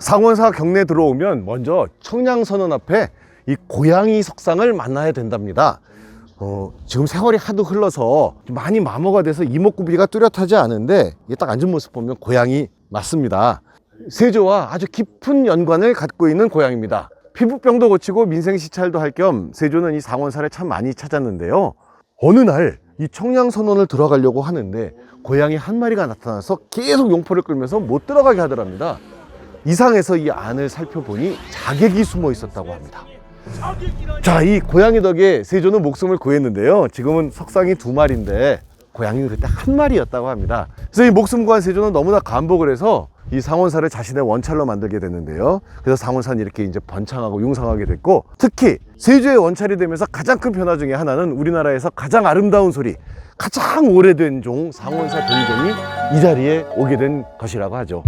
상원사 경내 들어오면 먼저 청량선언 앞에 이 고양이 석상을 만나야 된답니다. 어, 지금 세월이 하도 흘러서 좀 많이 마모가 돼서 이목구비가 뚜렷하지 않은데 딱 앉은 모습 보면 고양이 맞습니다. 세조와 아주 깊은 연관을 갖고 있는 고양입니다. 피부병도 고치고 민생 시찰도 할 겸 세조는 이 상원사를 참 많이 찾았는데요. 어느 날 이 청량선원을 들어가려고 하는데 고양이 한 마리가 나타나서 계속 용포를 끌면서 못 들어가게 하더랍니다. 이상해서 이 안을 살펴보니 자객이 숨어 있었다고 합니다. 자, 이 고양이 덕에 세조는 목숨을 구했는데요. 지금은 석상이 두 마리인데 고양이는 그때 한 마리였다고 합니다. 그래서 이 목숨 구한 세조는 너무나 감복을 해서 이 상원사를 자신의 원찰로 만들게 됐는데요. 그래서 상원사는 이렇게 이제 번창하고 융성하게 됐고 특히 세조의 원찰이 되면서 가장 큰 변화 중에 하나는 우리나라에서 가장 아름다운 소리, 가장 오래된 종 상원사 동종이 이 자리에 오게 된 것이라고 하죠.